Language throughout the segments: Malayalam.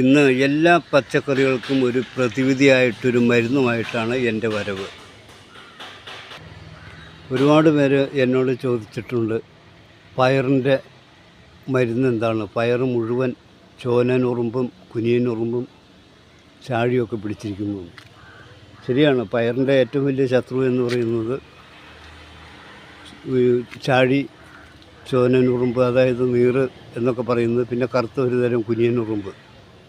ഇന്ന് എല്ലാ പച്ചക്കറികൾക്കും ഒരു പ്രതിവിധിയായിട്ടൊരു മരുന്നുമായിട്ടാണ് എന്റെ വരവ്. ഒരുപാട് പേര് എന്നോട് ചോദിച്ചിട്ടുണ്ട് പയറിന്റെ മരുന്ന് എന്താണ് പയർ മുഴുവൻ ചോനനുറുമ്പും കുനിയനുറുമ്പും ചാഴിയൊക്കെ പിടിച്ചിരിക്കുന്നു. ശരിയാണ് പയറിന്റെ ഏറ്റവും വലിയ ശത്രു എന്ന് പറയുന്നത് ചാഴി ചോനനുറുമ്പ് അതായത് നീറ് എന്നൊക്കെ പറയുന്നത് പിന്നെ കറുത്ത ഒരു തരം കുനിയനുറുമ്പ്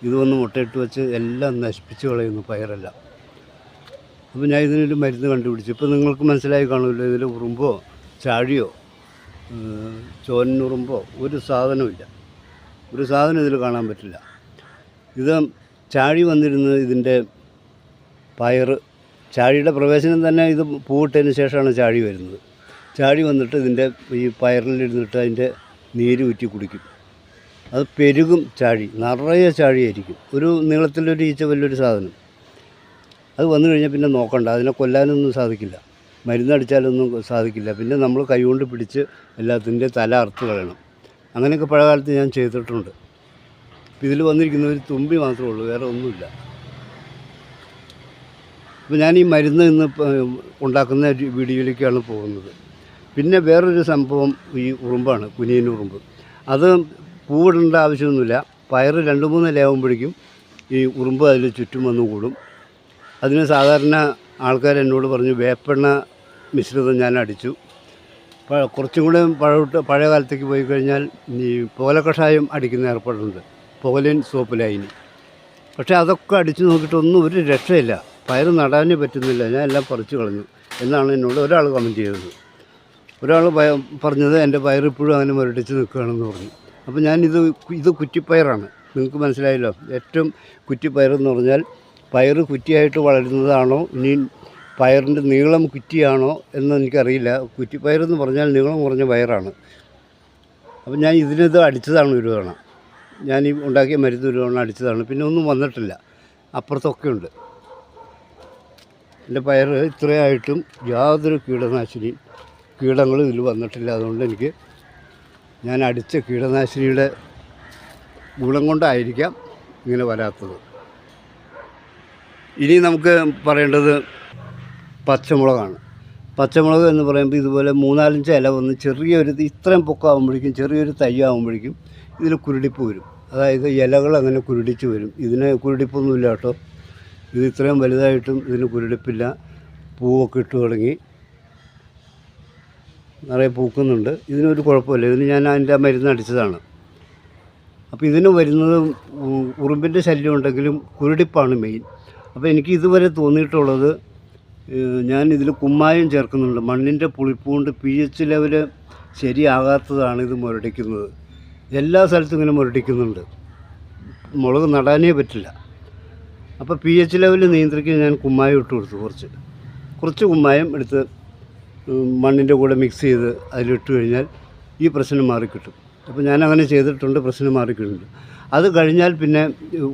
ഇത് മുട്ടയിട്ട് വെച്ച് എല്ലാം നശിപ്പിച്ച് കളയുന്നു പയറെല്ലാം. അപ്പോൾ ഞാൻ ഇതിനൊരു മരുന്ന് കണ്ടുപിടിച്ചു. ഇപ്പോൾ നിങ്ങൾക്ക് മനസ്സിലായി കാണുമല്ലോ ഇതിൽ ഉറുമ്പോ ചാഴിയോ ചോനുറുമ്പോ ഒരു സാധനമില്ല ഒരു സാധനം ഇതിൽ കാണാൻ പറ്റില്ല. ഇത് ചാഴി വന്നിരുന്നത് ഇതിന്റെ പയർ ചാഴിയുടെ പ്രവേശനം തന്നെ ഇത് പൂവിട്ടതിന് ശേഷമാണ് ചാഴി വരുന്നത്. ചാഴി വന്നിട്ട് ഇതിന്റെ ഈ പയറിലിരുന്നിട്ട് അതിന്റെ നീര് ഊറ്റി കുടിക്കും. അത് പെരുകും ചാഴി നിറയെ ചാഴിയായിരിക്കും. ഒരു നീളത്തിലൊരു ഈച്ച വലിയൊരു സാധനം. അത് വന്നു കഴിഞ്ഞാൽ പിന്നെ നോക്കണ്ട. അതിനെ കൊല്ലാനൊന്നും സാധിക്കില്ല. മരുന്നടിച്ചാലൊന്നും സാധിക്കില്ല. പിന്നെ നമ്മൾ കൈകൊണ്ട് പിടിച്ച് എല്ലാത്തിന്റെ തല അറുത്ത് കളയണം. അങ്ങനെയൊക്കെ പഴയ കാലത്ത് ഞാൻ ചെയ്തിട്ടുണ്ട്. ഇതിൽ വന്നിരിക്കുന്ന ഒരു തുമ്പി മാത്രമേ ഉള്ളൂ. വേറെ ഒന്നുമില്ല. അപ്പോൾ ഞാൻ ഈ മരുന്ന് ഇന്ന് ഉണ്ടാക്കുന്ന വീഡിയോയിലേക്കാണ് പോകുന്നത്. പിന്നെ വേറൊരു സംഭവം ഈ ഉറുമ്പാണ് കുനിയൻ ഉറുമ്പ്. അത് പൂവിടേണ്ട ആവശ്യമൊന്നുമില്ല. പയർ രണ്ട് മൂന്ന് ലേവുമ്പോഴേക്കും ഈ ഉറുമ്പ് അതിൽ ചുറ്റും വന്നു കൂടും. അതിന് സാധാരണ ആൾക്കാർ എന്നോട് പറഞ്ഞു വേപ്പെണ്ണ മിശ്രിതം ഞാൻ അടിച്ചു. കുറച്ചും കൂടെ പഴവിട്ട് പഴയ കാലത്തേക്ക് പോയി കഴിഞ്ഞാൽ ഈ പോലക്കഷായം അടിക്കുന്ന ഏർപ്പാടുണ്ട്. പുകലിൻ സോപ്പ് ലൈന് പക്ഷേ അതൊക്കെ അടിച്ചു നോക്കിയിട്ടൊന്നും ഒരു രക്ഷയില്ല. പയർ നടാനേ പറ്റുന്നില്ല. ഞാൻ എല്ലാം പറിച്ചു കളഞ്ഞു എന്നാണ് എന്നോട് ഒരാൾ കമന്റ് ചെയ്തത്. ഒരാൾ പറഞ്ഞത് എന്റെ പയർ ഇപ്പോഴും അങ്ങനെ മുരടിച്ച് നിൽക്കുകയാണെന്ന് പറഞ്ഞു. അപ്പോൾ ഞാനിത് ഇത് കുറ്റിപ്പയറാണ്. നിങ്ങൾക്ക് മനസ്സിലായല്ലോ. ഏറ്റവും കുറ്റിപ്പയർ എന്ന് പറഞ്ഞാൽ പയർ കുറ്റിയായിട്ട് വളരുന്നതാണോ ഇനി പയറിന്റെ നീളം കുറ്റിയാണോ എന്ന് എനിക്കറിയില്ല. കുറ്റിപ്പയർ എന്ന് പറഞ്ഞാൽ നീളം കുറഞ്ഞ പയറാണ്. അപ്പം ഞാൻ ഇതിനത് അടിച്ചതാണ് ഒരു തവണ. ഞാൻ ഈ ഉണ്ടാക്കിയ മരുന്ന് ഒരു തവണ അടിച്ചതാണ്. പിന്നെ ഒന്നും വന്നിട്ടില്ല. അപ്പുറത്തൊക്കെ ഉണ്ട്. എന്റെ പയർ ഇത്രയായിട്ടും യാതൊരു കീടനാശിനിയും കീടങ്ങളും ഇതിൽ വന്നിട്ടില്ല. അതുകൊണ്ട് എനിക്ക് ഞാൻ അടിച്ച കീടനാശിനിയുടെ ഗുണം കൊണ്ടായിരിക്കാം ഇങ്ങനെ വരാത്തത്. ഇനി നമുക്ക് പറയേണ്ടത് പച്ചമുളകാണ്. പച്ചമുളക് എന്ന് പറയുമ്പോൾ ഇതുപോലെ മൂന്നാലഞ്ച് ഇല വന്ന് ചെറിയൊരു ഇത്രയും പൊക്കാവുമ്പോഴേക്കും ചെറിയൊരു തൈ ആകുമ്പോഴേക്കും ഇതിൽ കുരുടിപ്പ് വരും. അതായത് ഇലകൾ അങ്ങനെ കുരുടിച്ച് വരും. ഇതിന് കുരുടിപ്പൊന്നുമില്ല കേട്ടോ. ഇത് ഇത്രയും വലുതായിട്ടും ഇതിന് കുരുടിപ്പില്ല. പൂവൊക്കെ ഇട്ട് തുടങ്ങി. നിറയെ പൂക്കുന്നുണ്ട്. ഇതിനൊരു കുഴപ്പമില്ല. ഇതിന് ഞാൻ അതിന്റെ മരുന്ന് അടിച്ചതാണ്. അപ്പോൾ ഇതിന് വരുന്നത് ഉറുമ്പിന്റെ ശല്യം ഉണ്ടെങ്കിലും കുരുടിപ്പാണ് മെയിൻ. അപ്പോൾ എനിക്ക് ഇതുവരെ തോന്നിയിട്ടുള്ളത് ഞാൻ ഇതിൽ കുമ്മായം ചേർക്കുന്നുണ്ട്. മണ്ണിന്റെ പുളിപ്പ് കൊണ്ട് പി എച്ച് ലെവൽ ശരിയാകാത്തതാണ് ഇത് മുരടിക്കുന്നത്. എല്ലാ സ്ഥലത്തും ഇങ്ങനെ മുരടിക്കുന്നുണ്ട്. മുളക് നടാനേ പറ്റില്ല. അപ്പോൾ പി എച്ച് ലെവൽ നിയന്ത്രിക്കാൻ ഞാൻ കുമ്മായം ഇട്ട് കൊടുത്തു കുറച്ച്. കുറച്ച് കുമ്മായം എടുത്ത് മണ്ണിന്റെ കൂടെ മിക്സ് ചെയ്ത് അതിലിട്ട് കഴിഞ്ഞാൽ ഈ പ്രശ്നം മാറിക്കിട്ടും. അപ്പോൾ ഞാൻ അങ്ങനെ ചെയ്തിട്ടുണ്ട് പ്രശ്നം മാറിക്കിട്ടുണ്ട്. അത് കഴിഞ്ഞാൽ പിന്നെ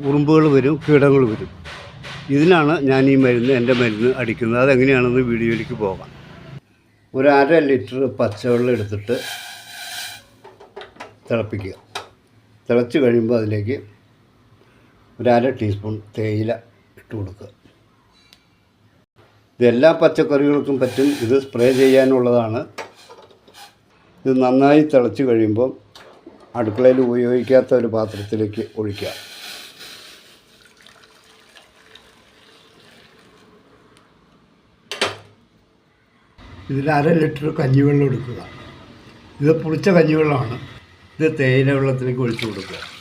ഉറുമ്പുകൾ വരും കീടങ്ങൾ വരും. ഇതിനാണ് ഞാൻ ഈ മരുന്ന് എന്റെ മരുന്ന് അടിക്കുന്നത്. അതെങ്ങനെയാണെന്ന് വീഡിയോയിലേക്ക് പോകാം. ഒരു അര ലിറ്റർ പച്ചവെള്ളം എടുത്തിട്ട് തിളപ്പിക്കുക. തിളച്ച് കഴിയുമ്പോൾ അതിലേക്ക് ഒരു അര ടീസ്പൂൺ തേയില ഇട്ട് കൊടുക്കുക. ഇത് എല്ലാ പച്ചക്കറികൾക്കും പറ്റും. ഇത് സ്പ്രേ ചെയ്യാനുള്ളതാണ്. ഇത് നന്നായി തിളച്ച് കഴിയുമ്പോൾ അടുക്കളയിൽ ഉപയോഗിക്കാത്ത ഒരു പാത്രത്തിലേക്ക് ഒഴിക്കുക. ഇതിൽ അര ലിറ്റർ കഞ്ഞിവെള്ളം എടുക്കുക. ഇത് പുളിച്ച കഞ്ഞിവെള്ളമാണ്. ഇത് തേയില വെള്ളത്തിലേക്ക് ഒഴിച്ചു കൊടുക്കുക.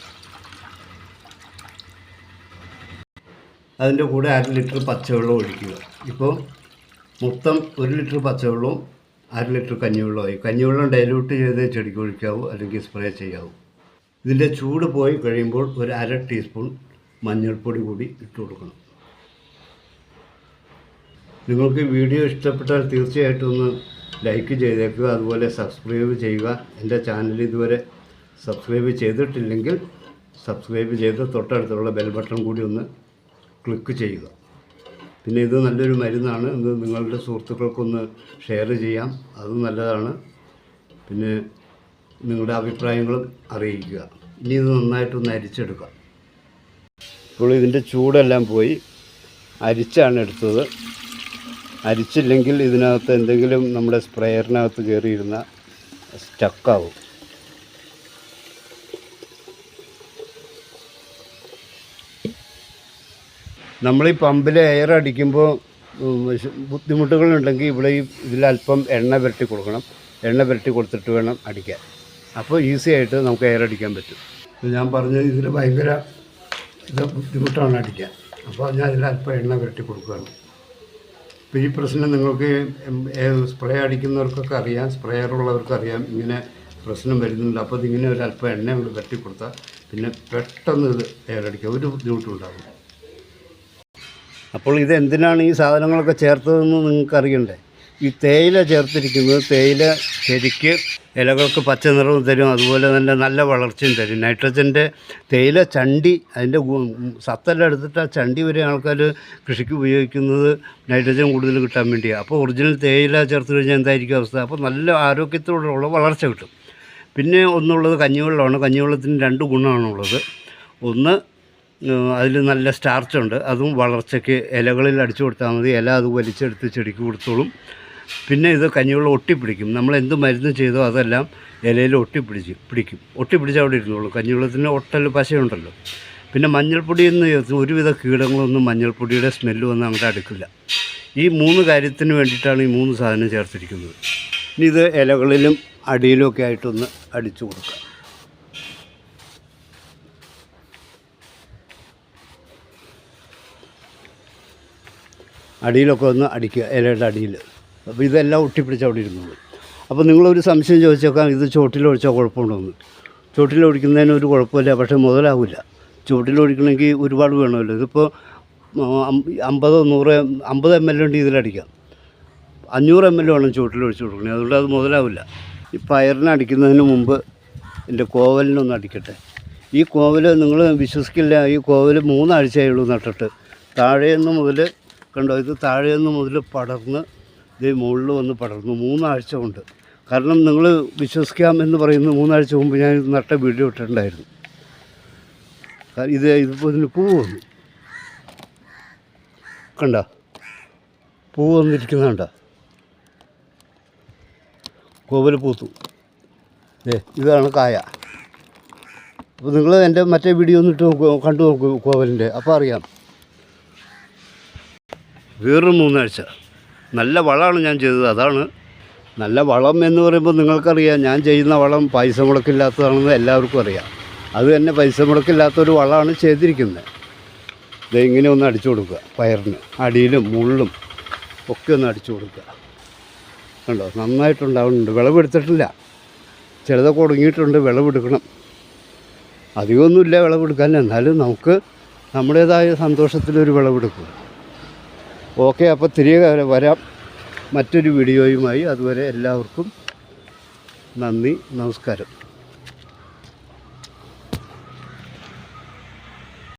അതിന്റെ കൂടെ അര ലിറ്റർ പച്ചവെള്ളം ഒഴിക്കുക. ഇപ്പോൾ മൊത്തം ഒരു ലിറ്റർ പച്ചവെള്ളവും അര ലിറ്റർ കഞ്ഞിവെള്ളമായി കഞ്ഞിവെള്ളം ഡൈലൂട്ട് ചെയ്ത് ചെടിക്ക് ഒഴിക്കാവൂ അല്ലെങ്കിൽ സ്പ്രേ ചെയ്യാവൂ. ഇതിന്റെ ചൂട് പോയി കഴിയുമ്പോൾ ഒരു അര ടീസ്പൂൺ മഞ്ഞൾപ്പൊടി കൂടി ഇട്ട് കൊടുക്കണം. നിങ്ങൾക്ക് വീഡിയോ ഇഷ്ടപ്പെട്ടാൽ തീർച്ചയായിട്ടും ഒന്ന് ലൈക്ക് ചെയ്തേക്കുക അതുപോലെ സബ്സ്ക്രൈബ് ചെയ്യുക. എന്റെ ചാനൽ ഇതുവരെ സബ്സ്ക്രൈബ് ചെയ്തിട്ടില്ലെങ്കിൽ സബ്സ്ക്രൈബ് ചെയ്ത് തൊട്ടടുത്തുള്ള ബെൽ ബട്ടൺ കൂടി ഒന്ന് ക്ലിക്ക് ചെയ്യുക. പിന്നെ ഇത് നല്ലൊരു മരുന്നാണ്. ഇത് നിങ്ങളുടെ സുഹൃത്തുക്കൾക്കൊന്ന് ഷെയർ ചെയ്യാം. അതും നല്ലതാണ്. പിന്നെ നിങ്ങളുടെ അഭിപ്രായങ്ങളും അറിയിക്കുക. ഇനി ഇത് നന്നായിട്ടൊന്ന് അരിച്ചെടുക്കാം. ഇപ്പോൾ ഇതിന്റെ ചൂടെല്ലാം പോയി. അരിച്ചാണ് എടുത്തത്. അരിച്ചില്ലെങ്കിൽ ഇതിനകത്ത് എന്തെങ്കിലും നമ്മുടെ സ്പ്രെയറിനകത്ത് കയറിയിരുന്ന സ്റ്റക്കാവും. നമ്മൾ ഈ പമ്പിൽ എയർ അടിക്കുമ്പോൾ ബുദ്ധിമുട്ടുകളുണ്ടെങ്കിൽ ഇവിടെ ഈ ഇതിലല്പം എണ്ണ പുരട്ടി കൊടുക്കണം. എണ്ണ പുരട്ടി കൊടുത്തിട്ട് വേണം അടിക്കാൻ. അപ്പോൾ ഈസി ആയിട്ട് നമുക്ക് എയർ അടിക്കാൻ പറ്റും. ഞാൻ പറഞ്ഞു ഇതിൽ ഭയങ്കര ഇത് ബുദ്ധിമുട്ടാണ് അടിക്കാൻ. അപ്പോൾ ഞാൻ ഇതിൽ അല്പം എണ്ണ പുരട്ടി കൊടുക്കുകയാണ്. അപ്പോൾ ഈ പ്രശ്നം നിങ്ങൾക്ക് സ്പ്രേ അടിക്കുന്നവർക്കൊക്കെ അറിയാം അറിയാം. ഇങ്ങനെ പ്രശ്നം വരുന്നുണ്ട്. അപ്പോൾ ഇതിങ്ങനെ ഒരു അല്പം എണ്ണ കൂടി പുരട്ടി കൊടുത്താൽ പിന്നെ പെട്ടെന്ന് ഇത് എയർ അടിക്കുക ഒരു ബുദ്ധിമുട്ടും ഉണ്ടാവില്ല. അപ്പോൾ ഇത് എന്തിനാണ് ഈ സാധനങ്ങളൊക്കെ ചേർത്തതെന്ന് നിങ്ങൾക്ക് അറിയണ്ടേ ഈ തേയില ചേർത്തിരിക്കുന്നത് തേയില ശരിക്ക് ഇലകൾക്ക് പച്ച നിറവും തരും അതുപോലെ തന്നെ നല്ല വളർച്ചയും തരും. നൈട്രജന്റെ തേയില ചണ്ടി അതിന്റെ സത്തെല്ലാം എടുത്തിട്ട് ആ ചണ്ടി വരെ ആൾക്കാർ കൃഷിക്ക് ഉപയോഗിക്കുന്നത് നൈട്രജൻ കൂടുതൽ കിട്ടാൻ വേണ്ടിയാണ്. അപ്പോൾ ഒറിജിനൽ തേയില ചേർത്ത് കഴിഞ്ഞാൽ എന്തായിരിക്കും അവസ്ഥ? അപ്പോൾ നല്ല ആരോഗ്യത്തോടുള്ള വളർച്ച കിട്ടും. പിന്നെ ഒന്നുള്ളത് കഞ്ഞിവെള്ളമാണ്. കഞ്ഞിവെള്ളത്തിന് രണ്ട് ഗുണമാണുള്ളത്. ഒന്ന് അതിൽ നല്ല സ്റ്റാർച്ചുണ്ട് അതും വളർച്ചയ്ക്ക് ഇലകളിൽ അടിച്ചു കൊടുത്താൽ മതി. ഇല അത് വലിച്ചെടുത്ത് ചെടിക്ക് കൊടുത്തോളും. പിന്നെ ഇത് കഞ്ഞിവെള്ളം ഒട്ടിപ്പിടിക്കും. നമ്മൾ എന്ത് മരുന്ന് ചെയ്തോ അതെല്ലാം ഇലയിൽ ഒട്ടിപ്പിടിച്ച് പിടിക്കും. ഒട്ടിപ്പിടിച്ച് അവിടെ ഇരുന്നുള്ളൂ കഞ്ഞിവെള്ളത്തിന് ഒട്ടൽ പശയുണ്ടല്ലോ. പിന്നെ മഞ്ഞൾപ്പൊടി എന്ന് ഒരുവിധ കീടങ്ങളൊന്നും മഞ്ഞൾപ്പൊടിയുടെ സ്മെല്ല് വന്ന് അങ്ങോട്ട് അടുക്കില്ല. ഈ മൂന്ന് കാര്യത്തിന് വേണ്ടിയിട്ടാണ് ഈ മൂന്ന് സാധനം ചേർത്തിരിക്കുന്നത്. ഇനി ഇത് ഇലകളിലും അടിയിലും ഒക്കെ ആയിട്ടൊന്ന് അടിച്ചു കൊടുക്കുക അടിയിലൊക്കെ ഒന്ന് അടിക്കുക ഇലയുടെ അടിയിൽ. അപ്പോൾ ഇതെല്ലാം ഒട്ടിപ്പിടിച്ച് അവിടെ ഇരുന്നത് അപ്പോൾ നിങ്ങളൊരു സംശയം ചോദിച്ചേക്കാം ഇത് ചോട്ടിലൊഴിച്ചാൽ കുഴപ്പമുണ്ടോന്ന് ചോട്ടിലൊഴിക്കുന്നതിന് ഒരു കുഴപ്പമില്ല പക്ഷേ മുതലാവില്ല. ചോട്ടിലൊഴിക്കണമെങ്കിൽ ഒരുപാട് വേണമല്ലോ. ഇതിപ്പോൾ അമ്പതോ നൂറ് അമ്പത് എം എൽ ഉണ്ട് ഇതിലടിക്കാം അഞ്ഞൂറ് എം എൽ വേണം ചുവട്ടിലൊഴിച്ച് കൊടുക്കണേ അതുകൊണ്ട് അത് മുതലാവില്ല. ഈ പയറിന് അടിക്കുന്നതിന് മുമ്പ് എന്റെ കോവലിനൊന്ന് അടിക്കട്ടെ. ഈ കോവൽ നിങ്ങൾ വിശ്വസിക്കില്ല ഈ കോവൽ മൂന്നാഴ്ചയായുള്ളൂ നട്ടിട്ട്. താഴേന്ന് മുതൽ കണ്ടോ ഇത് താഴേന്ന് മുതൽ പടർന്ന് ഇത് മുകളിൽ വന്ന് പടർന്നു. മൂന്നാഴ്ച കൊണ്ട്. കാരണം നിങ്ങൾ വിശ്വസിക്കാം എന്ന് പറയുന്ന മൂന്നാഴ്ച മുമ്പ് ഞാൻ നട്ട വീഡിയോ ഇട്ടിട്ടുണ്ടായിരുന്നു. ഇത് ഇതിപ്പോൾ ഇതിന് പൂ വന്നു. കണ്ട? പൂ വന്നിരിക്കുന്ന കണ്ട? കോവൽ പൂത്തു. ഏ ഇതാണ് കായ. അപ്പോൾ നിങ്ങൾ എന്റെ മറ്റേ വീഡിയോ ഒന്നിട്ട് കണ്ടു നോക്കൂ കോവലിന്റെ അപ്പോൾ അറിയാം. വേറൊരു മൂന്നാഴ്ച. നല്ല വളമാണ് ഞാൻ ചെയ്തത്. അതാണ് നല്ല വളം എന്ന് പറയുമ്പോൾ നിങ്ങൾക്കറിയാം. ഞാൻ ചെയ്യുന്ന വളം പൈസ മുടക്കില്ലാത്തതാണെന്ന് എല്ലാവർക്കും അറിയാം. അത് തന്നെ പൈസ മുടക്കില്ലാത്തൊരു വളമാണ് ചെയ്തിരിക്കുന്നത്. ഇത് ഇങ്ങനെ ഒന്ന് അടിച്ചു കൊടുക്കുക. പയറിന് അടിയിലും മുള്ളും ഒക്കെ ഒന്ന് അടിച്ചു കൊടുക്കുക. കണ്ടോ? നന്നായിട്ടുണ്ടാവുന്നുണ്ട്. വിളവെടുത്തിട്ടില്ല ചിലതൊക്കെ ഉടങ്ങിയിട്ടുണ്ട് വിളവെടുക്കണം അധികമൊന്നുമില്ല വിളവെടുക്കാൻ എന്നാലും നമുക്ക് നമ്മുടേതായ സന്തോഷത്തിലൊരു വിളവെടുക്കും ഓക്കെ അപ്പോൾ തിരികെ വരാം. മറ്റൊരു വീഡിയോയുമായി അതുവരെ എല്ലാവർക്കും നന്ദി നമസ്കാരം.